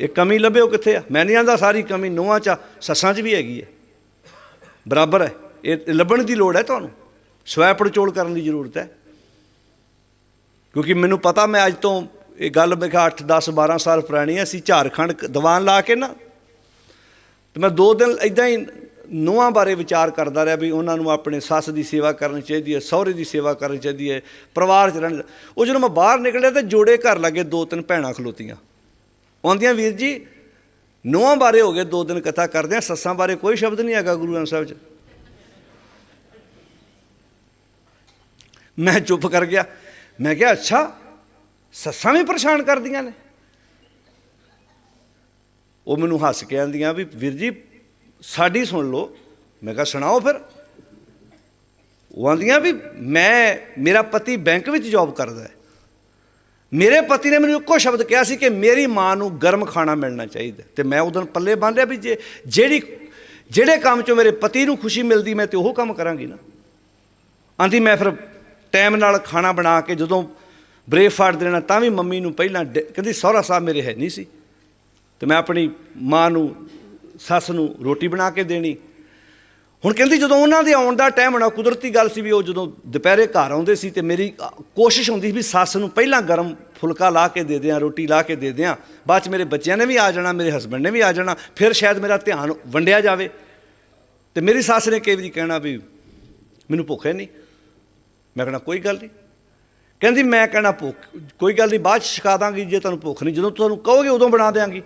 ਇਹ ਕਮੀ ਲੱਭਿਓ ਕਿੱਥੇ ਆ? ਮੈਂ ਨਹੀਂ ਆਂਦਾ ਸਾਰੀ ਕਮੀ ਨੋਹਾਂ ਚ ਆ, ਸੱਸਾਂ 'ਚ ਵੀ ਹੈਗੀ ਹੈ ਬਰਾਬਰ ਹੈ। ਇਹ ਲੱਭਣ ਦੀ ਲੋੜ ਹੈ ਤੁਹਾਨੂੰ। ਸਵੈ ਪੜਚੋਲ ਕਰਨ ਦੀ ਜ਼ਰੂਰਤ ਹੈ। ਕਿਉਂਕਿ ਮੈਨੂੰ ਪਤਾ ਮੈਂ ਅੱਜ ਤੋਂ ਇਹ ਗੱਲ ਮੇਰੇ ਖਿਆਲ 8 10 12 ਸਾਲ ਪੁਰਾਣੀ ਹੈ ਅਸੀਂ ਝਾਰਖੰਡ ਦੀਵਾਨ ਲਾ ਕੇ ਨਾ ਤੇ ਮੈਂ ਦੋ ਦਿਨ ਇਦਾਂ ਹੀ ਨੂੰਹਾਂ ਬਾਰੇ ਵਿਚਾਰ ਕਰਦਾ ਰਿਹਾ ਵੀ ਉਹਨਾਂ ਨੂੰ ਆਪਣੇ ਸੱਸ ਦੀ ਸੇਵਾ ਕਰਨੀ ਚਾਹੀਦੀ ਹੈ ਸਹੁਰੇ ਦੀ ਸੇਵਾ ਕਰਨੀ ਚਾਹੀਦੀ ਹੈ ਪਰਿਵਾਰ ਚ ਰਹਿਣ ਉਹ ਜਦੋਂ ਮੈਂ ਬਾਹਰ ਨਿਕਲਿਆ ਤੇ ਜੋੜੇ ਘਰ ਲੱਗੇ ਦੋ ਤਿੰਨ ਭੈਣਾਂ ਖਲੋਤੀਆਂ। ਆਉਂਦੀਆਂ ਵੀਰ ਜੀ ਨੂੰਹਾਂ ਬਾਰੇ ਹੋ ਗਏ, ਦੋ ਦਿਨ ਕਥਾ ਕਰਦੇ ਆ ਸੱਸਾਂ ਬਾਰੇ ਕੋਈ ਸ਼ਬਦ ਨਹੀਂ ਹੈਗਾ ਗੁਰੂ ਗ੍ਰੰਥ ਸਾਹਿਬ 'ਚ। ਮੈਂ ਚੁੱਪ ਕਰ ਗਿਆ। ਮੈਂ ਕਿਹਾ, ਅੱਛਾ, ਸੱਸਾਂ ਵੀ ਪਰੇਸ਼ਾਨ ਕਰਦੀਆਂ ਨੇ। ਉਹ ਮੈਨੂੰ ਹੱਸ ਕੇ ਆਂਦੀਆਂ ਵੀ, ਵੀਰ ਜੀ, ਸਾਡੀ ਸੁਣ ਲਓ। ਮੈਂ ਕਿਹਾ, ਸੁਣਾਓ ਫਿਰ। ਉਹ ਆਂਦੀਆਂ ਵੀ, ਮੈਂ, ਮੇਰਾ ਪਤੀ ਬੈਂਕ ਵਿੱਚ ਜੌਬ ਕਰਦਾ ਹੈ। ਮੇਰੇ ਪਤੀ ਨੇ ਮੈਨੂੰ ਇੱਕੋ ਸ਼ਬਦ ਕਿਹਾ ਸੀ ਕਿ ਮੇਰੀ ਮਾਂ ਨੂੰ ਗਰਮ ਖਾਣਾ ਮਿਲਣਾ ਚਾਹੀਦਾ। ਤੇ ਮੈਂ ਉਦੋਂ ਪੱਲੇ ਬੰਨ ਲਿਆ ਵੀ ਜੇ ਜਿਹੜੀ ਜਿਹੜੇ ਕੰਮ 'ਚੋਂ ਮੇਰੇ ਪਤੀ ਨੂੰ ਖੁਸ਼ੀ ਮਿਲਦੀ, ਮੈਂ ਤੇ ਉਹ ਕੰਮ ਕਰਾਂਗੀ ਨਾ। ਆਂਦੀ ਮੈਂ ਫਿਰ ਟਾਈਮ ਨਾਲ ਖਾਣਾ ਬਣਾ ਕੇ ਜਦੋਂ ਬ੍ਰੇਕਫਾਸਟ ਦੇਣਾ ਤਾਂ ਵੀ ਮੰਮੀ ਨੂੰ ਪਹਿਲਾਂ ਡ- ਕਹਿੰਦੀ, ਸਹੁਰਾ ਸਾਹਿਬ ਮੇਰੇ ਹੈ ਨਹੀਂ ਸੀ। ਤੇ ਮੈਂ ਆਪਣੀ ਮਾਂ ਨੂੰ, ਸੱਸ ਨੂੰ ਰੋਟੀ ਬਣਾ ਕੇ ਦੇਣੀ। ਹੁਣ ਕਹਿੰਦੀ ਜਦੋਂ ਉਹਨਾਂ ਦੇ ਆਉਣ ਦਾ ਟਾਈਮ ਹੋਣਾ, ਕੁਦਰਤੀ ਗੱਲ ਸੀ ਵੀ ਉਹ ਜਦੋਂ ਦੁਪਹਿਰੇ ਘਰ ਆਉਂਦੇ ਸੀ ਤੇ ਮੇਰੀ ਕੋਸ਼ਿਸ਼ ਹੁੰਦੀ ਸੀ ਵੀ ਸੱਸ ਨੂੰ ਪਹਿਲਾਂ ਗਰਮ ਫੁਲਕਾ ਲਾ ਕੇ ਦੇ ਦਿਆਂ, ਰੋਟੀ ਲਾ ਕੇ ਦੇ ਦਿਆਂ। ਬਾਅਦ ਚ ਮੇਰੇ ਬੱਚਿਆਂ ਨੇ ਵੀ ਆ ਜਾਣਾ, ਮੇਰੇ ਹਸਬੰਡ ਨੇ ਵੀ ਆ ਜਾਣਾ, ਫਿਰ ਸ਼ਾਇਦ ਮੇਰਾ ਧਿਆਨ ਵੰਡਿਆ ਜਾਵੇ। ਤੇ ਮੇਰੀ ਸੱਸ ਨੇ ਕਈ ਵਾਰੀ ਕਹਿਣਾ ਵੀ ਮੈਨੂੰ ਭੁੱਖ ਹੈ ਨਹੀਂ ਮੈਂ ਕਹਿਣਾ, ਕੋਈ ਗੱਲ ਨਹੀਂ ਕਹਿੰਦੀ, ਮੈਂ ਕਹਿਣਾ, ਭੁੱਖ, ਕੋਈ ਗੱਲ ਨਹੀਂ ਬਾਅਦ ਚ ਛਕਾ ਦਾਂਗੀ ਜੇ ਤੁਹਾਨੂੰ ਭੁੱਖ ਨਹੀਂ ਜਦੋਂ ਤੁਹਾਨੂੰ ਕਹੋਗੇ, ਉਦੋਂ ਬਣਾ ਦਿਆਂਗੀ।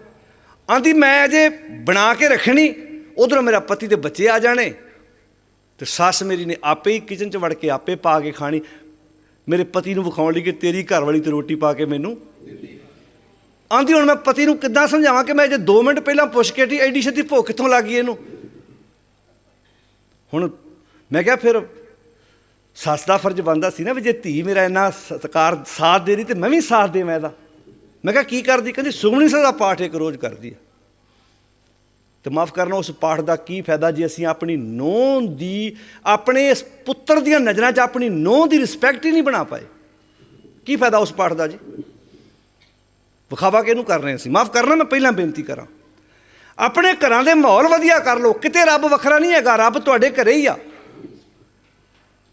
ਆਂਦੀ, ਮੈਂ ਅਜੇ ਬਣਾ ਕੇ ਰੱਖਣੀ, ਉਧਰੋਂ ਮੇਰਾ ਪਤੀ ਤੇ ਬੱਚੇ ਆ ਜਾਣੇ। ਤੇ ਸੱਸ ਮੇਰੀ ਨੇ ਆਪੇ ਹੀ ਕਿਚਨ 'ਚ ਵੜ ਕੇ ਆਪੇ ਪਾ ਕੇ ਖਾਣੀ। ਮੇਰੇ ਪਤੀ ਨੂੰ ਵਿਖਾਉਣ ਲਈ ਕਿ ਤੇਰੀ ਘਰ ਵਾਲੀ ਤੇ ਰੋਟੀ ਪਾ ਕੇ ਮੈਨੂੰ ਆਂਦੀ, ਹੁਣ ਮੈਂ ਪਤੀ ਨੂੰ ਕਿੱਦਾਂ ਸਮਝਾਵਾਂ ਕਿ ਮੈਂ ਜੇ 2 ਮਿੰਟ ਪਹਿਲਾਂ ਪੁੱਛ ਕੇ ਟੀ ਐਡੀ ਛੇਤੀ ਭੁੱਖ ਕਿੱਥੋਂ ਲੱਗ ਗਈ ਇਹਨੂੰ? ਹੁਣ ਮੈਂ ਕਿਹਾ ਫਿਰ ਸੱਸ ਦਾ ਫਰਜ਼ ਬਣਦਾ ਸੀ ਨਾ ਵੀ ਜੇ ਧੀ ਮੇਰਾ ਇੰਨਾ ਸਤਕਾਰ ਸਾਥ ਦੇ ਰਹੀ ਤੇ ਮੈਂ ਵੀ ਸਾਥ ਦੇਵਾਂ ਇਹਦਾ। ਮੈਂ ਕਿਹਾ ਕੀ ਕਰਦੀ? ਕਹਿੰਦੀ ਸੁਖਮਨੀ ਸਾਹਿਬ ਦਾ ਪਾਠ ਇੱਕ ਰੋਜ਼ ਕਰਦੀ ਆ। ਤੇ ਮਾਫ ਕਰਨਾ, ਉਸ ਪਾਠ ਦਾ ਕੀ ਫਾਇਦਾ ਜੇ ਅਸੀਂ ਆਪਣੀ ਨੋਹ ਦੀ, ਆਪਣੇ ਇਸ ਪੁੱਤਰ ਦੀਆਂ ਨਜ਼ਰਾਂ 'ਚ ਆਪਣੀ ਨੋਂ ਦੀ ਰਿਸਪੈਕਟ ਹੀ ਨਹੀਂ ਬਣਾ ਪਾਏ? ਕੀ ਫਾਇਦਾ ਉਸ ਪਾਠ ਦਾ ਜੀ? ਵਿਖਾਵਾ ਕਿਹਨੂੰ ਕਰ ਰਹੇ ਅਸੀਂ? ਮਾਫ ਕਰਨਾ, ਮੈਂ ਪਹਿਲਾਂ ਬੇਨਤੀ ਕਰਾਂ। ਆਪਣੇ ਘਰਾਂ ਦੇ ਮਾਹੌਲ ਵਧੀਆ ਕਰ ਲਓ, ਕਿਤੇ ਰੱਬ ਵੱਖਰਾ ਨਹੀਂ ਹੈਗਾ, ਰੱਬ ਤੁਹਾਡੇ ਘਰੇ ਹੀ ਆ।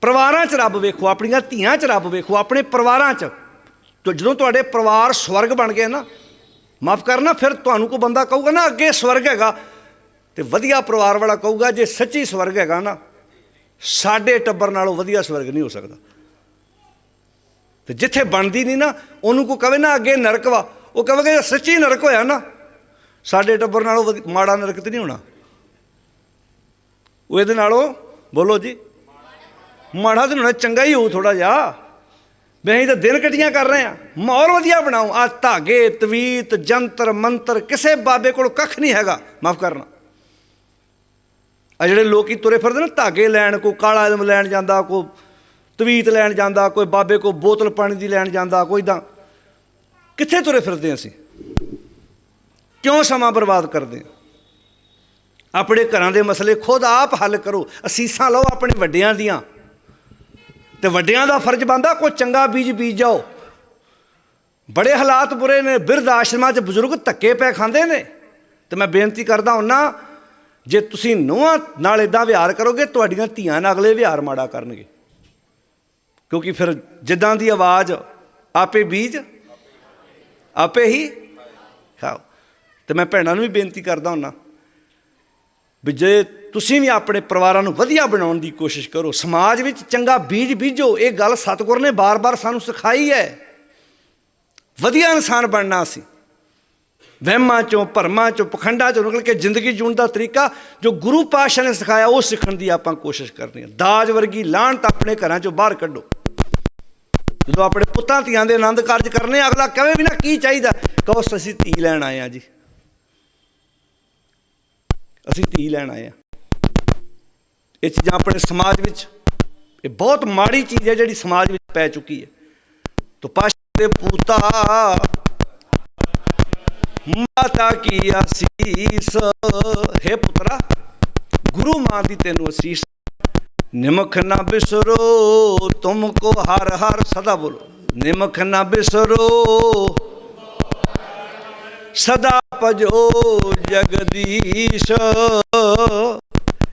ਪਰਿਵਾਰਾਂ 'ਚ ਰੱਬ ਵੇਖੋ, ਆਪਣੀਆਂ ਧੀਆਂ 'ਚ ਰੱਬ ਵੇਖੋ, ਆਪਣੇ ਪਰਿਵਾਰਾਂ 'ਚ। ਜਦੋਂ ਤੁਹਾਡੇ ਪਰਿਵਾਰ ਸਵਰਗ ਬਣ ਗਏ ਨਾ, ਮਾਫ ਕਰਨਾ, ਫਿਰ ਤੁਹਾਨੂੰ ਕੋਈ ਬੰਦਾ ਕਹੂਗਾ, ਨਾ ਅੱਗੇ ਸਵਰਗ ਹੈਗਾ ਤੇ ਵਧੀਆ ਪਰਿਵਾਰ ਵਾਲਾ ਕਹੂਗਾ, ਜੇ ਸੱਚੀ ਸਵਰਗ ਹੈਗਾ ਨਾ, ਸਾਡੇ ਟੱਬਰ ਨਾਲੋਂ ਵਧੀਆ ਸਵਰਗ ਨਹੀਂ ਹੋ ਸਕਦਾ। ਤੇ ਜਿੱਥੇ ਬਣਦੀ ਨਹੀਂ ਨਾ, ਉਹਨੂੰ ਕੋ ਕਵੇ ਨਾ ਅੱਗੇ ਨਰਕ ਵਾ, ਉਹ ਕਹੇਗਾ ਸੱਚੀ ਨਰਕ ਹੋਇਆ ਨਾ, ਸਾਡੇ ਟੱਬਰ ਨਾਲੋਂ ਵਧੀ- ਮਾੜਾ ਨਰਕ ਤੇ ਨਹੀਂ ਹੋਣਾ। ਉਹ ਇਹਦੇ ਨਾਲੋਂ, ਬੋਲੋ ਜੀ, ਮਾੜਾ ਤੇ ਹੋਣਾ, ਚੰਗਾ ਹੀ ਹੋਊ ਥੋੜਾ ਜਿਹਾ। ਮੈਂ ਅਸੀਂ ਤਾਂ ਦਿਨ ਕਟੀਆਂ ਕਰ ਰਹੇ ਆ ਮਾਹੌਲ ਵਧੀਆ ਬਣਾਓ। ਆ ਧਾਗੇ, ਤਵੀਤ, ਜੰਤਰ, ਮੰਤਰ, ਕਿਸੇ ਬਾਬੇ ਕੋਲ ਕੱਖ ਨਹੀਂ ਹੈਗਾ, ਮਾਫ ਕਰਨਾ। ਆ ਜਿਹੜੇ ਲੋਕੀ ਤੁਰੇ ਫਿਰਦੇ ਨੇ ਧਾਗੇ ਲੈਣ ਕੋ ਕਾਲਾ ਇਲਮ ਲੈਣ ਜਾਂਦਾ ਕੋ ਤਵੀਤ ਲੈਣ ਜਾਂਦਾ, ਕੋਈ ਬਾਬੇ ਕੋ ਬੋਤਲ ਪਾਣੀ ਦੀ ਲੈਣ ਜਾਂਦਾ, ਕੋਈ ਤਾਂ ਕਿੱਥੇ ਤੁਰੇ ਫਿਰਦੇ ਹਾਂ ਅਸੀਂ? ਕਿਉਂ ਸਮਾਂ ਬਰਬਾਦ ਕਰਦੇ ਹਾਂ? ਆਪਣੇ ਘਰਾਂ ਦੇ ਮਸਲੇ ਖੁਦ ਆਪ ਹੱਲ ਕਰੋ, ਅਸੀਸਾਂ ਲਓ ਆਪਣੇ ਵੱਡਿਆਂ ਦੀਆਂ। ਤੇ ਵੱਡਿਆਂ ਦਾ ਫਰਜ਼ ਬਣਦਾ, ਕੋਈ ਚੰਗਾ ਬੀਜ ਬੀਜ ਜਾਓ। ਬੜੇ ਹਾਲਾਤ ਬੁਰੇ ਨੇ, ਬਿਰਧ ਆਸ਼ਰਮਾਂ 'ਚ ਬਜ਼ੁਰਗ ਧੱਕੇ ਪੈ ਖਾਂਦੇ ਨੇ। ਤੇ ਮੈਂ ਬੇਨਤੀ ਕਰਦਾ ਹੁੰਨਾ ਜੇ ਤੁਸੀਂ ਨੋਹਾਂ ਨਾਲ ਇਦਾਂ ਵਿਹਾਰ ਕਰੋਗੇ, ਤੁਹਾਡੀਆਂ ਧੀਆਂ ਨਾਲ ਅਗਲੇ ਵਿਹਾਰ ਮਾੜਾ ਕਰਨਗੇ। ਕਿਉਂਕਿ ਫਿਰ ਜਿੱਦਾਂ ਦੀ ਆਵਾਜ਼, ਆਪੇ ਬੀਜ, ਆਪੇ ਹੀ ਖਾਓ। ਤੇ ਮੈਂ ਭੈਣਾਂ ਨੂੰ ਵੀ ਬੇਨਤੀ ਕਰਦਾ ਹੁੰਨਾ ਵੀ ਜੇ ਤੁਸੀਂ ਵੀ ਆਪਣੇ ਪਰਿਵਾਰਾਂ ਨੂੰ ਵਧੀਆ ਬਣਾਉਣ ਦੀ ਕੋਸ਼ਿਸ਼ ਕਰੋ, ਸਮਾਜ ਵਿੱਚ ਚੰਗਾ ਬੀਜ ਬੀਜੋ, ਇਹ ਗੱਲ ਸਤਿਗੁਰ ਨੇ ਬਾਰ-ਬਾਰ ਸਾਨੂੰ ਸਿਖਾਈ ਹੈ। ਵਧੀਆ ਇਨਸਾਨ ਬਣਨਾ ਸੀ ਵਹਿਮਾਂ ਚੋਂ, ਭਰਮਾਂ ਚੋਂ, ਪਖੰਡਾਂ ਚੋਂ ਨਿਕਲ ਕੇ ਜ਼ਿੰਦਗੀ ਜੀਉਣ ਦਾ ਤਰੀਕਾ ਜੋ ਗੁਰੂ ਪਾਤਸ਼ਾਹ ਨੇ ਸਿਖਾਇਆ, ਉਹ ਸਿੱਖਣ ਦੀ ਆਪਾਂ ਕੋਸ਼ਿਸ਼ ਕਰਨੀ ਹੈ। ਦਾਜ ਵਰਗੀ ਲਾਹਣਤ ਆਪਣੇ ਘਰਾਂ ਚੋਂ ਬਾਹਰ ਕੱਢੋ। ਜਦੋਂ ਆਪਣੇ ਪੁੱਤਾਂ ਧੀਆਂ ਦੇ ਆਨੰਦ ਕਾਰਜ ਕਰਨੇ ਅਗਲਾ ਕਹੇ ਵੀ ਨਾ ਕੀ ਚਾਹੀਦਾ? ਕਹੋ, ਅਸੀਂ ਧੀ ਲੈਣ ਆਏ ਆ ਜੀ। ਅਸੀਂ ਧੀ ਲੈਣ ਆਏ ਆ ਇਹ ਚੀਜ਼ਾਂ ਆਪਣੇ ਸਮਾਜ ਵਿੱਚ, ਇਹ ਬਹੁਤ ਮਾੜੀ ਚੀਜ਼ ਹੈ ਜਿਹੜੀ ਸਮਾਜ ਵਿੱਚ ਪੈ ਚੁੱਕੀ ਹੈ। ਤੋ ਪਾਸ਼ਾ ਦੇ ਪੂਤਾ ਮਾਤਾ ਕੀ ਅਸੀਸ? ਹੈ ਪੁੱਤਰਾ, ਗੁਰੂ ਮਾਂ ਦੀ ਤੈਨੂੰ ਅਸੀਸ। ਨਿਮਖ ਨਾ ਬਿਸਰੋ, ਤੁਮਕੋ ਹਰ ਹਰ ਸਦਾ ਬੋਲੋ। ਨਿਮਖ ਨਾ ਬਿਸਰੋ, ਸਦਾ ਭਜੋ ਜਗਦੀਸ਼।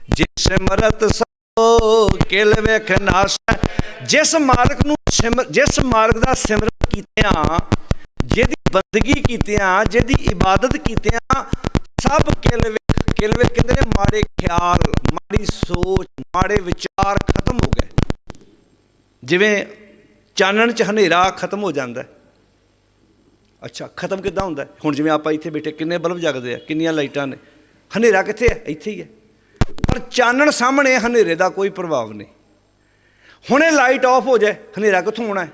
ਜਿਸ ਸਿਮਰਤ ਸੋ, ਕਿਲ ਵੇਖ ਨਾਸ ਜਿਸ ਮਾਲਕ ਨੂੰ ਸਿਮਰ ਜਿਸ ਮਾਲਕ ਦਾ ਸਿਮਰਨ ਕੀਤਿਆਂ ਜਿਹਦੀ ਬੰਦਗੀ ਕੀਤਿਆਂ, ਜਿਹਦੀ ਇਬਾਦਤ ਕੀਤਿਆਂ, ਸਭ ਕਿਲਵੇ ਕਿਲਵੇ ਕਹਿੰਦੇ ਨੇ ਮਾੜੇ ਖਿਆਲ, ਮਾੜੀ ਸੋਚ, ਮਾੜੇ ਵਿਚਾਰ ਖਤਮ ਹੋ ਗਏ। ਜਿਵੇਂ ਚਾਨਣ ਚ ਹਨੇਰਾ ਖਤਮ ਹੋ ਜਾਂਦਾ। ਅੱਛਾ, ਖਤਮ ਕਿੱਦਾਂ ਹੁੰਦਾ? ਹੁਣ ਜਿਵੇਂ ਆਪਾਂ ਇੱਥੇ ਬੈਠੇ, ਕਿੰਨੇ ਬਲਬ ਜਗਦੇ ਆ, ਕਿੰਨੀਆਂ ਲਾਈਟਾਂ ਨੇ। ਹਨੇਰਾ ਕਿੱਥੇ ਹੈ ਇੱਥੇ ਹੀ ਹੈ ਪਰ ਚਾਨਣ ਸਾਹਮਣੇ ਹਨੇਰੇ ਦਾ ਕੋਈ ਪ੍ਰਭਾਵ ਨਹੀਂ। ਹੁਣੇ ਲਾਈਟ ਆਫ ਹੋ ਜਾਏ, ਹਨੇਰਾ ਕਿੱਥੋਂ ਆਉਣਾ ਹੈ?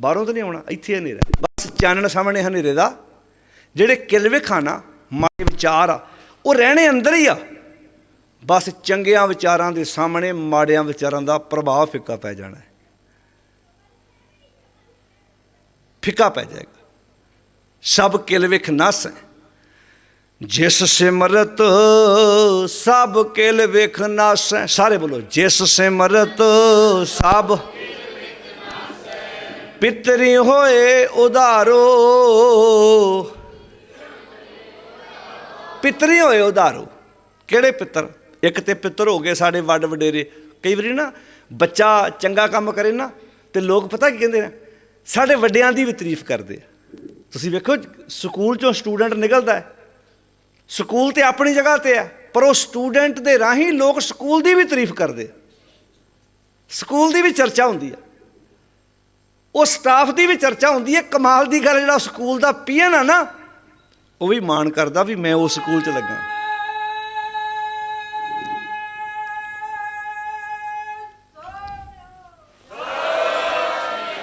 ਬਾਹਰੋਂ ਤਾਂ ਨਹੀਂ ਆਉਣਾ, ਇੱਥੇ ਹਨੇਰਾ। ਬਸ ਚਾਨਣ ਸਾਹਮਣੇ ਹਨੇਰੇ ਦਾ, ਜਿਹੜੇ ਕਿਲਵੇ ਖਾਨਾ ਮਾੜੇ ਵਿਚਾਰ ਆ, ਉਹ ਰਹਿਣੇ ਅੰਦਰ ਹੀ ਆ। ਬਸ ਚੰਗਿਆਂ ਵਿਚਾਰਾਂ ਦੇ ਸਾਹਮਣੇ ਮਾੜਿਆਂ ਵਿਚਾਰਾਂ ਦਾ ਪ੍ਰਭਾਵ ਫਿੱਕਾ ਪੈ ਜਾਣਾ ਹੈ। ਫਿੱਕਾ ਪੈ ਜਾਏਗਾ। ਸਭ ਕਿਲ ਵਿਖ ਨਸ ਹੈ। ਜਿਸ ਸਿਮਰਤ, ਸਭ ਕਿਲ ਵਿਖ ਨਸ ਹੈ। ਸਾਰੇ ਬੋਲੋ, ਜਿਸ ਸਿਮਰਤ, ਸਭ ਪਿਤਰੀ ਹੋਏ ਉਧਾਰੋ। ਪਿਤਰੀ ਹੋਏ ਉਧਾਰੋ। ਕਿਹੜੇ ਪਿੱਤਰ? ਇੱਕ ਤੇ ਪਿੱਤਰ ਹੋ ਗਏ ਸਾਡੇ ਵੱਡ ਵਡੇਰੇ। ਕਈ ਵਾਰੀ ਨਾ ਬੱਚਾ ਚੰਗਾ ਕੰਮ ਕਰੇ ਨਾ ਤੇ ਲੋਕ ਪਤਾ ਕੀ ਕਹਿੰਦੇ ਨੇ? ਸਾਡੇ ਵੱਡਿਆਂ ਦੀ ਵੀ ਤਾਰੀਫ ਕਰਦੇ ਤੁਸੀਂ ਵੇਖੋ, ਸਕੂਲ ਚੋਂ ਸਟੂਡੈਂਟ ਨਿਕਲਦਾ ਹੈ। ਸਕੂਲ ਤੇ ਆਪਣੀ ਜਗ੍ਹਾ ਤੇ ਹੈ, ਪਰ ਉਹ ਸਟੂਡੈਂਟ ਦੇ ਰਾਹੀਂ ਲੋਕ ਸਕੂਲ ਦੀ ਵੀ ਤਾਰੀਫ ਕਰਦੇ ਸਕੂਲ ਦੀ ਵੀ ਚਰਚਾ ਹੁੰਦੀ ਹੈ ਉਹ ਸਟਾਫ ਦੀ ਵੀ ਚਰਚਾ ਹੁੰਦੀ ਹੈ, ਕਮਾਲ ਦੀ ਗੱਲ ਜਿਹੜਾ ਸਕੂਲ ਦਾ ਪੀਐਨ ਆ ਨਾ, ਉਹ ਵੀ ਮਾਣ ਕਰਦਾ ਵੀ ਮੈਂ ਉਸ ਸਕੂਲ 'ਚ ਲੱਗਾ।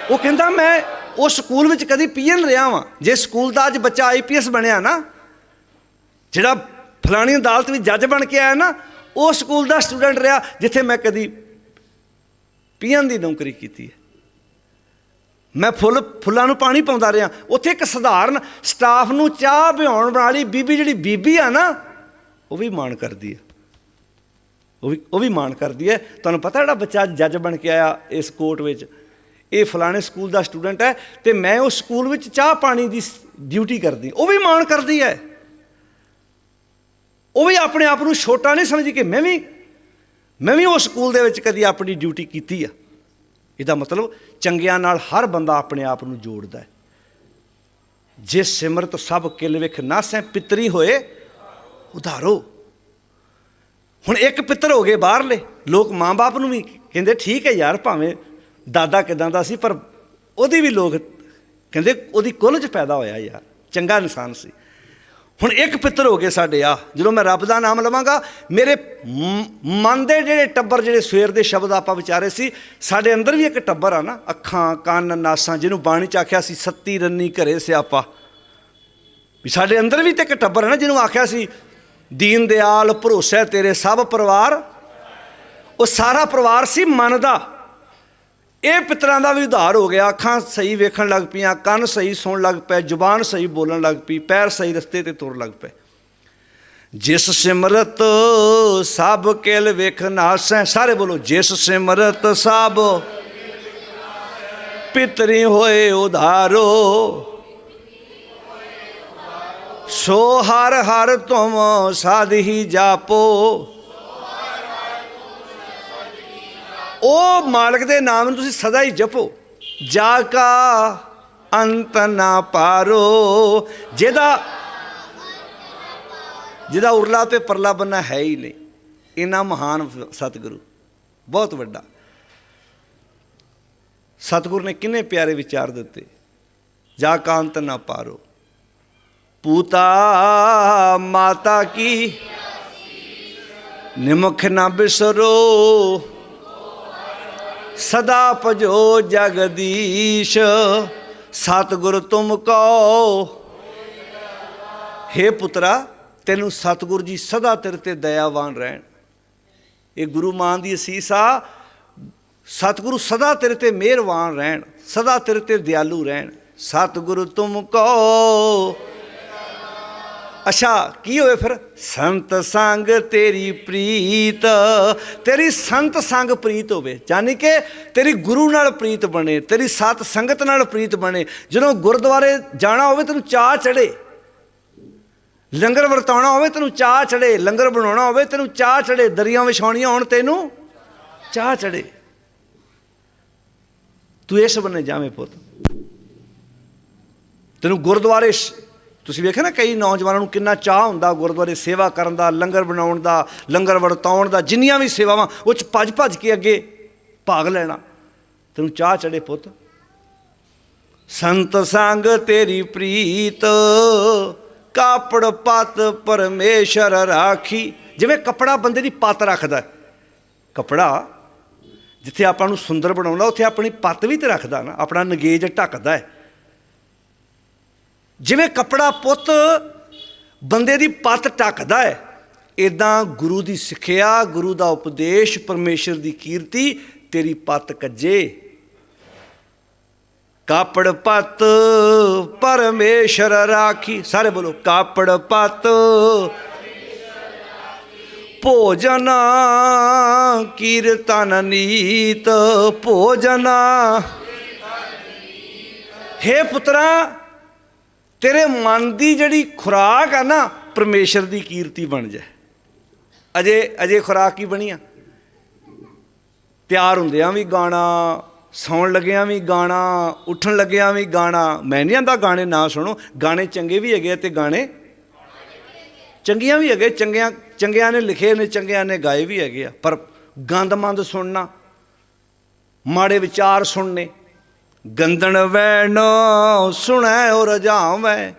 ਉਹ ਕਹਿੰਦਾ ਮੈਂ ਉਸ ਸਕੂਲ ਵਿੱਚ ਕਦੀ ਪੀਐਨ ਰਿਹਾ ਵਾਂ। ਜੇ ਸਕੂਲ ਦਾ ਅੱਜ ਬੱਚਾ ਆਈਪੀਐਸ ਬਣਿਆ ਨਾ, ਜਿਹੜਾ ਫਲਾਣੀ ਅਦਾਲਤ ਵਿੱਚ ਜੱਜ ਬਣ ਕੇ ਆਇਆ ਨਾ, ਉਹ ਸਕੂਲ ਦਾ ਸਟੂਡੈਂਟ ਰਿਹਾ, ਜਿੱਥੇ ਮੈਂ ਕਦੀ ਪੀਐਨ ਦੀ ਨੌਕਰੀ ਕੀਤੀ ਹੈ। ਮੈਂ ਫੁੱਲ, ਫੁੱਲਾਂ ਨੂੰ ਪਾਣੀ ਪਾਉਂਦਾ ਰਿਹਾ। ਉੱਥੇ ਇੱਕ ਸਧਾਰਨ ਸਟਾਫ ਨੂੰ ਚਾਹ ਪਿਆਉਣ ਵਾਲੀ ਬੀਬੀ ਜਿਹੜੀ ਬੀਬੀ ਆ ਨਾ, ਉਹ ਵੀ ਮਾਣ ਕਰਦੀ ਹੈ ਉਹ ਵੀ ਉਹ ਵੀ ਮਾਣ ਕਰਦੀ ਹੈ ਤੁਹਾਨੂੰ ਪਤਾ ਜਿਹੜਾ ਬੱਚਾ ਜੱਜ ਬਣ ਕੇ ਆਇਆ ਇਸ ਕੋਰਟ ਵਿੱਚ? ਇਹ ਫਲਾਣੇ ਸਕੂਲ ਦਾ ਸਟੂਡੈਂਟ ਹੈ ਤੇ ਮੈਂ ਉਸ ਸਕੂਲ ਵਿੱਚ ਚਾਹ ਪਾਣੀ ਦੀ ਡਿਊਟੀ ਕਰਦੀ। ਉਹ ਵੀ ਮਾਣ ਕਰਦੀ ਹੈ। ਉਹ ਵੀ ਆਪਣੇ ਆਪ ਨੂੰ ਛੋਟਾ ਨਹੀਂ ਸਮਝੀ ਕਿ ਮੈਂ ਵੀ ਮੈਂ ਵੀ ਉਸ ਸਕੂਲ ਦੇ ਵਿੱਚ ਕਦੀ ਆਪਣੀ ਡਿਊਟੀ ਕੀਤੀ ਆ। ਇਹਦਾ ਮਤਲਬ ਚੰਗਿਆਂ ਨਾਲ ਹਰ ਬੰਦਾ ਆਪਣੇ ਆਪ ਨੂੰ ਜੋੜਦਾ ਹੈ। ਜੇ ਸਿਮਰਤ ਸਭ ਕਿਲ ਵਿਖ ਨਾਸੈ ਪਿਤਰੀ ਹੋਏ, ਉਧਾਰੋ। ਹੁਣ ਇੱਕ ਪਿੱਤਰ ਹੋ ਗਏ ਬਾਹਰਲੇ, ਲੋਕ ਮਾਂ-ਬਾਪ ਨੂੰ ਵੀ ਕਹਿੰਦੇ, ਠੀਕ ਹੈ ਯਾਰ, ਭਾਵੇਂ ਦਾਦਾ ਕਿਦਾਂ ਦਾ ਸੀ, ਪਰ ਉਹਦੀ ਵੀ ਲੋਕ ਕਹਿੰਦੇ, ਉਹਦੀ ਕੁੱਲ 'ਚ ਪੈਦਾ ਹੋਇਆ ਯਾਰ, ਚੰਗਾ ਇਨਸਾਨ ਸੀ। ਹੁਣ ਇੱਕ ਪਿੱਤਰ ਹੋ ਗਏ ਸਾਡੇ ਆ, ਜਦੋਂ ਮੈਂ ਰੱਬ ਦਾ ਨਾਮ ਲਵਾਂਗਾ, ਮੇਰੇ ਮ- ਮਨ ਦੇ ਜਿਹੜੇ ਟੱਬਰ, ਜਿਹੜੇ ਸਵੇਰ ਦੇ ਸ਼ਬਦ ਆਪਾਂ ਵਿਚਾਰੇ ਸੀ, ਸਾਡੇ ਅੰਦਰ ਵੀ ਇੱਕ ਟੱਬਰ ਆ ਨਾ, ਅੱਖਾਂ, ਕੰਨ, ਨਾਸਾਂ, ਜਿਹਨੂੰ ਬਾਣੀ ਚ ਆਖਿਆ ਸੀ, ਸੱਤੀ ਰੰਨੀ ਘਰੇ ਸਿਆਪਾ। ਵੀ ਸਾਡੇ ਅੰਦਰ ਵੀ ਤੇ ਇੱਕ ਟੱਬਰ ਹੈ ਨਾ, ਜਿਹਨੂੰ ਆਖਿਆ ਸੀ, ਦੀਨ ਦਿਆਲ ਭਰੋਸਾ ਤੇਰੇ ਸਭ ਪਰਿਵਾਰ। ਉਹ ਸਾਰਾ ਪਰਿਵਾਰ ਸੀ ਮਨ ਦਾ। ਇਹ ਪਿਤਰਾਂ ਦਾ ਵੀ ਉਧਾਰ ਹੋ ਗਿਆ। ਅੱਖਾਂ ਸਹੀ ਵੇਖਣ ਲੱਗ ਪਈਆਂ, ਕੰਨ ਸਹੀ ਸੁਣਨ ਲੱਗ ਪਏ, ਜ਼ੁਬਾਨ ਸਹੀ ਬੋਲਣ ਲੱਗ ਪਈ, ਪੈਰ ਸਹੀ ਰਸਤੇ ਤੇ ਤੁਰ ਲੱਗ ਪਏ। ਜਿਸ ਸਿਮਰਤ ਸਭ ਕਿਲ ਵੇਖ ਨਾਸੈ ਸਾਰੇ ਬੋਲੋ, ਜਿਸ ਸਿਮਰਤ ਸਭ ਪਿਤਰੀ ਹੋਏ ਉਧਾਰੋ। ਸੋ ਹਰ ਹਰ ਤੁਮ ਸਾਧ ਹੀ ਜਾਪੋ। ਉਹ ਮਾਲਕ ਦੇ ਨਾਮ ਨੂੰ ਤੁਸੀਂ ਸਦਾ ਹੀ ਜਪੋ। ਜਾ ਕਾ ਅੰਤ ਨਾ ਪਾਰੋ। ਜਿਹਦਾ ਜਿਹਦਾ ਉਰਲਾ ਤੇ ਪਰਲਾ ਬੰਨਾ ਹੈ ਹੀ ਨਹੀਂ। ਇਨਾ ਮਹਾਨ ਸਤਿਗੁਰੂ। ਬਹੁਤ ਵੱਡਾ। ਸਤਿਗੁਰੂ ਨੇ ਕਿੰਨੇ ਪਿਆਰੇ ਵਿਚਾਰ ਦਿੱਤੇ। ਜਾ ਕਾ ਅੰਤ ਨਾ ਪਾਰੋ। ਪੂਤਾ ਮਾਤਾ ਕੀ ਨਿਮਖ ਨਾ ਬਿਸਰੋ। ਸਦਾ ਭਜੋ ਜਗਦੀਸ਼, ਸਤਿਗੁਰ ਤੁਮ ਕੋ। ਹੇ ਪੁੱਤਰਾ, ਤੈਨੂੰ ਸਤਿਗੁਰ ਜੀ ਸਦਾ ਤੇਰੇ ਤੇ ਦਇਆਵਾਨ ਰਹਿਣ। ਇਹ ਗੁਰੂ ਮਾਨ ਦੀ ਅਸੀਸ ਆ, ਸਤਿਗੁਰੂ ਸਦਾ ਤੇਰੇ ਤੇ ਮਿਹਰਬਾਨ ਰਹਿਣ, ਸਦਾ ਤੇਰੇ ਤੇ ਦਿਆਲੂ ਰਹਿਣ। ਸਤਿਗੁਰੂ ਤੁਮ ਕੋ। ਅੱਛਾ, ਕੀ ਹੋਵੇ ਫਿਰ? ਸੰਤ ਸੰਗ ਤੇਰੀ ਪ੍ਰੀਤ। ਤੇਰੀ ਸੰਤ ਸੰਗ ਪ੍ਰੀਤ ਹੋਵੇ ਯਾਨੀ ਕਿ ਤੇਰੀ ਗੁਰੂ ਨਾਲ ਪ੍ਰੀਤ ਬਣੇ, ਤੇਰੀ ਸਤ ਸੰਗਤ ਨਾਲ ਪ੍ਰੀਤ ਬਣੇ। ਜਦੋਂ ਗੁਰਦੁਆਰੇ ਜਾਣਾ ਹੋਵੇ ਤੈਨੂੰ ਚਾਹ ਚੜੇ ਲੰਗਰ ਵਰਤਾਉਣਾ ਹੋਵੇ ਤੈਨੂੰ ਚਾਹ ਚੜੇ ਲੰਗਰ ਬਣਾਉਣਾ ਹੋਵੇ ਤੈਨੂੰ ਚਾਹ ਚੜੇ ਦਰੀਆਂ ਵਿਛਾਉਣੀਆਂ ਹੋਣ ਤੈਨੂੰ ਚਾਹ ਚੜੇ ਤੂੰ ਇਸ ਬੰਨੇ ਜਾਵੇਂ ਪੁੱਤ। ਤੈਨੂੰ ਗੁਰਦੁਆਰੇ ਤੁਸੀਂ ਵੇਖਿਆ ਨਾ ਕਈ ਨੌਜਵਾਨਾਂ ਨੂੰ ਕਿੰਨਾ ਚਾਹ ਹੁੰਦਾ ਗੁਰਦੁਆਰੇ ਸੇਵਾ ਕਰਨ ਦਾ, ਲੰਗਰ ਬਣਾਉਣ ਦਾ, ਲੰਗਰ ਵਰਤਾਉਣ ਦਾ, ਜਿੰਨੀਆਂ ਵੀ ਸੇਵਾਵਾਂ, ਉਹ ਚ ਭੱਜ ਭੱਜ ਕੇ ਅੱਗੇ ਭਾਗ ਲੈਣਾ। ਤੈਨੂੰ ਚਾਹ ਚੜੇ ਪੁੱਤ। ਸੰਤ ਸੰਗ ਤੇਰੀ ਪ੍ਰੀਤ, ਕਾਪੜ ਪਤ ਪਰਮੇਸ਼ਰ ਰਾਖੀ। ਜਿਵੇਂ ਕਪੜਾ ਬੰਦੇ ਦੀ ਪਤ ਰੱਖਦਾ ਹੈ। ਕਪੜਾ ਜਿੱਥੇ ਆਪਾਂ ਨੂੰ ਸੁੰਦਰ ਬਣਾਉਂਦਾ, ਉੱਥੇ ਆਪਣੀ ਪੱਤ ਵੀ ਤੇ ਰੱਖਦਾ ਨਾ, ਆਪਣਾ ਨਗੇਜ ਢੱਕਦਾ ਹੈ। ਜਿਵੇਂ ਕਪੜਾ ਪੁੱਤ ਬੰਦੇ ਦੀ ਪੱਤ ਢੱਕਦਾ ਹੈ ਇਦਾਂ ਗੁਰੂ ਦੀ ਸਿੱਖਿਆ, ਗੁਰੂ ਦਾ ਉਪਦੇਸ਼, ਪਰਮੇਸ਼ਰ ਦੀ ਕੀਰਤੀ ਤੇਰੀ ਪੱਤ ਕੱਜੇ। ਕਾਪੜ ਪੱਤ ਪਰਮੇਸ਼ਰ ਰਾਖੀ। ਸਾਰੇ ਬੋਲੋ, ਕਾਪੜ ਪੱਤ ਭੋਜਨ ਕੀਰਤਨ ਨੀਤ, ਭੋਜਨ। ਹੇ ਪੁੱਤਰਾ ਤੇਰੇ ਮਨ ਦੀ ਜਿਹੜੀ ਖੁਰਾਕ ਆ ਨਾ, ਪਰਮੇਸ਼ਰ ਦੀ ਕੀਰਤੀ ਬਣ ਜਾਏ। ਅਜੇ ਅਜੇ ਖੁਰਾਕ ਕੀ ਬਣੀ ਆ? ਤਿਆਰ ਹੁੰਦਿਆਂ ਵੀ ਗਾਣਾ, ਸੌਣ ਲੱਗਿਆਂ ਵੀ ਗਾਣਾ, ਉੱਠਣ ਲੱਗਿਆਂ ਵੀ ਗਾਣਾ। ਮੈਂ ਨਹੀਂ ਆਂਦਾ ਗਾਣੇ ਨਾ ਸੁਣੋ, ਗਾਣੇ ਚੰਗੇ ਵੀ ਹੈਗੇ ਆ ਤੇ ਗਾਣੇ ਚੰਗੀਆਂ ਵੀ ਹੈਗੇ, ਚੰਗਿਆਂ ਚੰਗਿਆਂ ਨੇ ਲਿਖੇ ਨੇ, ਚੰਗਿਆਂ ਨੇ ਗਾਏ ਵੀ ਹੈਗੇ ਆ। ਪਰ ਗੰਦਮੰਦ ਸੁਣਨਾ, ਮਾੜੇ ਵਿਚਾਰ ਸੁਣਨੇ ਗੰਦਣ ਵੈਣ ਸੁਣੈ ਔਰ ਰਜਾਵੈ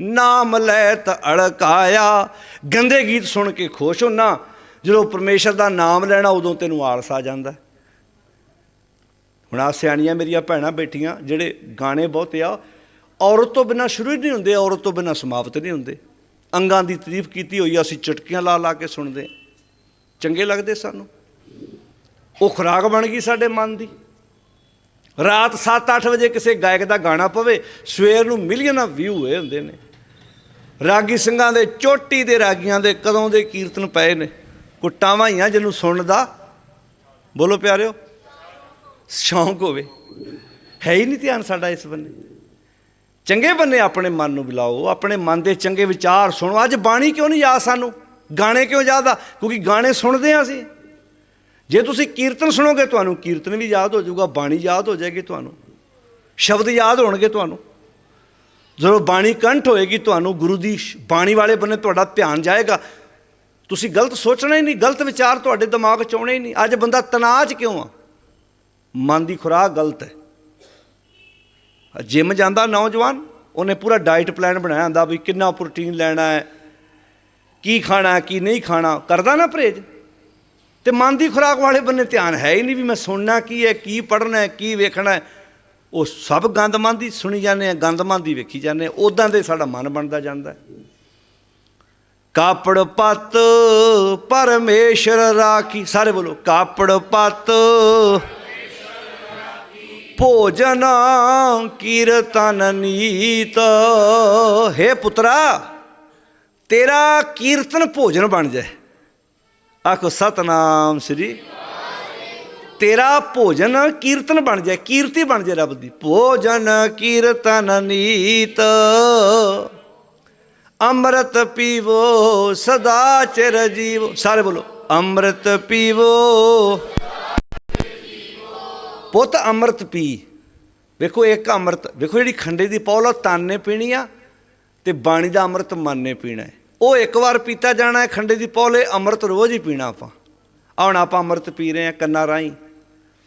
ਨਾਮ ਲੈ ਤ ਅੜਕਾਇਆ ਗੰਦੇ ਗੀਤ ਸੁਣ ਕੇ ਖੁਸ਼ ਹੋਣਾ ਜਦੋਂ ਪਰਮੇਸ਼ਰ ਦਾ ਨਾਮ ਲੈਣਾ, ਉਦੋਂ ਤੈਨੂੰ ਆਲਸ ਆ ਜਾਂਦਾ। ਹੁਣ ਆ ਸਿਆਣੀਆਂ ਮੇਰੀਆਂ ਭੈਣਾਂ ਬੈਠੀਆਂ, ਜਿਹੜੇ ਗਾਣੇ ਬਹੁਤ ਆ, ਔਰਤ ਤੋਂ ਬਿਨਾ ਸ਼ੁਰੂ ਹੀ ਨਹੀਂ ਹੁੰਦੇ, ਔਰਤ ਤੋਂ ਬਿਨਾ ਸਮਾਪਤ ਨਹੀਂ ਹੁੰਦੇ। ਅੰਗਾਂ ਦੀ ਤਾਰੀਫ ਕੀਤੀ ਹੋਈ ਅਸੀਂ ਚਟਕੀਆਂ ਲਾ ਲਾ ਕੇ ਸੁਣਦੇ। ਚੰਗੇ ਲੱਗਦੇ ਸਾਨੂੰ। ਉਹ ਖੁਰਾਕ ਬਣ ਗਈ ਸਾਡੇ ਮਨ ਦੀ। ਰਾਤ 7-8 ਵਜੇ ਕਿਸੇ ਗਾਇਕ ਦਾ ਗਾਣਾ ਪਵੇ, ਸਵੇਰ ਨੂੰ ਮਿਲੀਅਨਾਂ ਵਿਊ ਹੋਏ ਹੁੰਦੇ ਨੇ। ਰਾਗੀ ਸਿੰਘਾਂ ਦੇ, ਚੋਟੀ ਦੇ ਰਾਗੀਆਂ ਦੇ ਕਦੋਂ ਦੇ ਕੀਰਤਨ ਪਏ ਨੇ? ਕੁੱਟਾਵਾਂ ਹੀ ਆ ਜਿਹਨੂੰ ਸੁਣਨ ਦਾ। ਬੋਲੋ ਪਿਆਰਿਓ, ਸ਼ੌਂਕ ਹੋਵੇ। ਹੈ ਹੀ ਨਹੀਂ ਧਿਆਨ ਸਾਡਾ ਇਸ ਬੰਨੇ। ਚੰਗੇ ਬੰਨੇ ਆਪਣੇ ਮਨ ਨੂੰ ਬੁਲਾਓ, ਆਪਣੇ ਮਨ ਦੇ ਚੰਗੇ ਵਿਚਾਰ ਸੁਣੋ। ਅੱਜ ਬਾਣੀ ਕਿਉਂ ਨਹੀਂ ਯਾਦ ਸਾਨੂੰ? ਗਾਣੇ ਕਿਉਂ ਯਾਦ ਆ? ਕਿਉਂਕਿ ਗਾਣੇ ਸੁਣਦੇ ਆ ਅਸੀਂ। ਜੇ ਤੁਸੀਂ ਕੀਰਤਨ ਸੁਣੋਗੇ, ਤੁਹਾਨੂੰ ਕੀਰਤਨ ਵੀ ਯਾਦ ਹੋ ਜਾਊਗਾ, ਬਾਣੀ ਯਾਦ ਹੋ ਜਾਏਗੀ ਤੁਹਾਨੂੰ। ਸ਼ਬਦ ਯਾਦ ਹੋਣਗੇ ਤੁਹਾਨੂੰ। ਜਦੋਂ ਬਾਣੀ ਕੰਠ ਹੋਏਗੀ, ਤੁਹਾਨੂੰ ਗੁਰੂ ਦੀ ਬਾਣੀ ਵਾਲੇ ਬੰਨੇ ਤੁਹਾਡਾ ਧਿਆਨ ਜਾਏਗਾ। ਤੁਸੀਂ ਗਲਤ ਸੋਚਣਾ ਹੀ ਨਹੀਂ, ਗਲਤ ਵਿਚਾਰ ਤੁਹਾਡੇ ਦਿਮਾਗ 'ਚ ਆਉਣੇ ਹੀ ਨਹੀਂ। ਅੱਜ ਬੰਦਾ ਤਣਾਅ 'ਚ ਕਿਉਂ ਆ? ਮਨ ਦੀ ਖੁਰਾਕ ਗਲਤ ਹੈ। ਜਿਮ ਜਾਂਦਾ ਨੌਜਵਾਨ, ਉਹਨੇ ਪੂਰਾ ਡਾਈਟ ਪਲਾਨ ਬਣਾਇਆ ਹੁੰਦਾ ਵੀ ਕਿੰਨਾ ਪ੍ਰੋਟੀਨ ਲੈਣਾ ਹੈ, ਕੀ ਖਾਣਾ ਕੀ ਨਹੀਂ ਖਾਣਾ। ਕਰਦਾ ਨਾ ਪਰਹੇਜ। ਤੇ ਮਨ ਦੀ ਖੁਰਾਕ ਵਾਲੇ ਬੰਨੇ ਧਿਆਨ ਹੈ ਹੀ ਨਹੀਂ ਵੀ ਮੈਂ ਸੁਣਨਾ ਕੀ ਹੈ, ਕੀ ਪੜ੍ਹਨਾ ਹੈ, ਕੀ ਵੇਖਣਾ ਹੈ। ਉਹ ਸਭ ਗੰਦਮੰਦ ਹੀ ਸੁਣੀ ਜਾਂਦੇ ਆ ਗੰਦਮੰਦ ਹੀ ਵੇਖੀ ਜਾਂਦੇ ਆ ਉਦਾਂ ਦੇ ਸਾਡਾ ਮਨ ਬਣਦਾ ਜਾਂਦਾ ਕਾਪੜ ਪਤ ਪਰਮੇਸ਼ਰ ਰਾਖੀ, ਸਾਰੇ ਬੋਲੋ, ਕਾਪੜ ਪਤ ਭੋਜਨ ਕੀਰਤਨ ਨੀਤ। ਹੈ ਪੁੱਤਰਾ, ਤੇਰਾ ਕੀਰਤਨ ਭੋਜਨ ਬਣ ਜਾਏ। ਆਖੋ, ਸਤਨਾਮ ਸ੍ਰੀ ਤੇਰਾ ਭੋਜਨ ਕੀਰਤਨ ਬਣ ਜਾਏ, ਕੀਰਤੀ ਬਣ ਜਾਏ ਰੱਬ ਦੀ। ਭੋਜਨ ਕੀਰਤਨ ਨੀਤ, ਅੰਮ੍ਰਿਤ ਪੀਵੋ, ਸਦਾ ਚਿਰ ਜੀਵੋ। ਸਾਰੇ ਬੋਲੋ, ਅੰਮ੍ਰਿਤ ਪੀਵੋ, ਪੁੱਤ ਅੰਮ੍ਰਿਤ ਪੀ। ਵੇਖੋ, ਇੱਕ ਅੰਮ੍ਰਿਤ, ਵੇਖੋ ਜਿਹੜੀ ਖੰਡੇ ਦੀ ਪੌਲ ਆ, ਤਾਨੇ ਪੀਣੀ ਆ ਤੇ ਬਾਣੀ ਦਾ ਅੰਮ੍ਰਿਤ ਮਨ ਨੇ ਪੀਣਾ ਹੈ। ਉਹ ਇੱਕ ਵਾਰ ਪੀਤਾ ਜਾਣਾ ਹੈ, ਖੰਡੇ ਦੀ ਪੌਲੇ, ਅੰਮ੍ਰਿਤ ਰੋਜ਼ ਹੀ ਪੀਣਾ ਆਪਾਂ। ਹੁਣ ਆਪਾਂ ਅੰਮ੍ਰਿਤ ਪੀ ਰਹੇ ਹਾਂ ਕੰਨਾਂ ਰਾਹੀਂ।